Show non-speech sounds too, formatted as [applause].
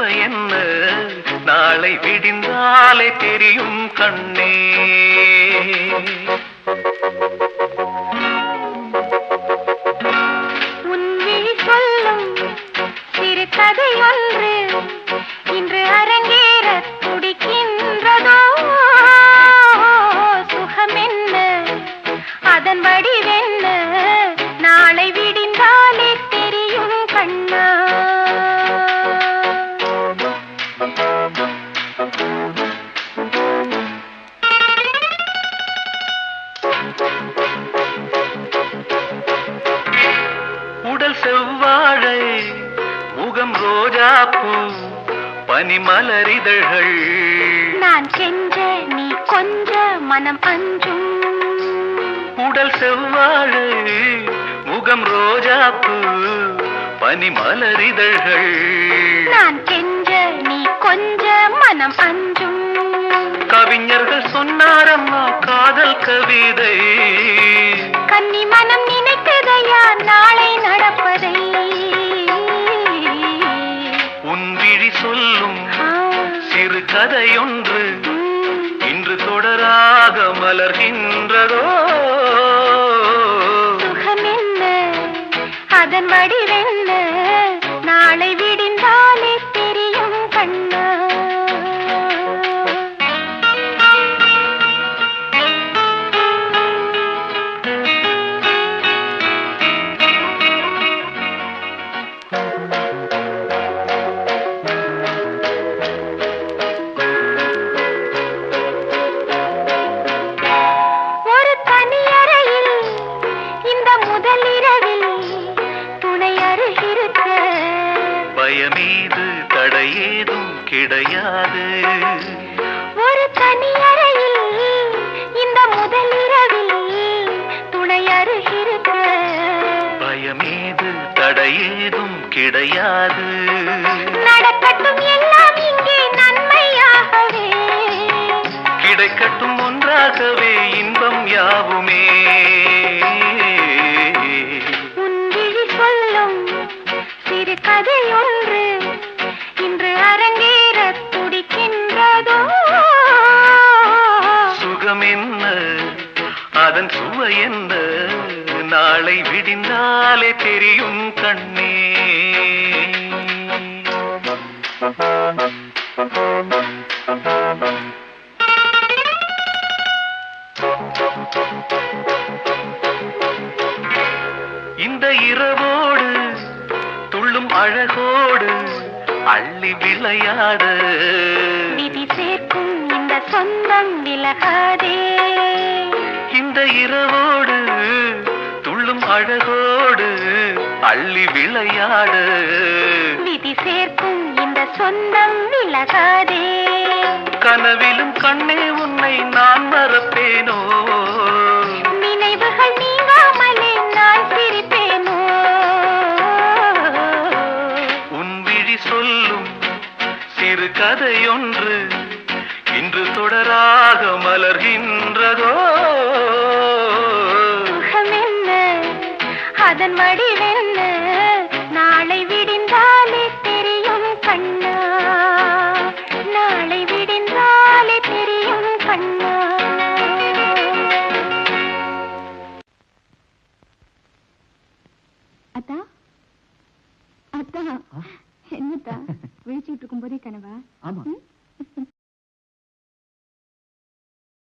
அதன் என்ன? நாளை விடிந்தாலே தெரியும் கண்ணே. பனிமலரிதழ்கள். நான் கெஞ்ச நீ கொஞ்ச மனம் அஞ்சும் உடல் செவ்வாழை முகம் ரோஜாப்பூ பனிமலரிதழ்கள். நான் கெஞ்ச நீ கொஞ்ச மனம் அஞ்சும் கவிஞர்கள் சொன்னாரம்மா காதல் கவிதை. கன்னி மனம் நினைத்ததையா நாளை நடப்பதை கதையொன்று இன்று தொடராக மலர்கின்றதோ? சுகமில்லை அதன் வடி பயமீது தடையேதும் கிடையாது. ஒரு தனியறையில் இந்த முதல் இரவில் துணை அருகிருக்க. பயமீது தடையேதும் கிடையாது. நடக்கட்டும் எல்லாம் இங்கே நன்மையாகவே. கிடைக்கட்டும் ஒன்றாகவே. சுகம் என்ன? அதன் சுவை என்ன? நாளை விடிந்தாலே தெரியும் கண்ணே. இந்த இரவோடு துள்ளும் அழகோடு அள்ளி விளையாடு. சொந்தம் விலகாதே. இந்த இரவோடு துள்ளும் அழகோடு அள்ளி விளையாடு. விதி சேர்க்கும் இந்த சொந்தம் விலகாதே. கனவிலும் கண்ணே உன்னை நான் மறப்பேனோ? நினைவுகள் நீங்காமலே நான் சிரிப்பேனோ? உன் விழி சொல்லும் சிறு கதையொன்று இன்று தொடராக மலர்கின்றதோ? அதன் வடிவென்ன நாளை விடிந்தாலே தெரியும் கண்ணா. நாளை விடிந்தாலே தெரியும் கண்ணா. அத்தா? அத்தா என்னத்தா? [laughs] விழிச்சுட்டு இருக்கும் போதே கனவா? ஆமா?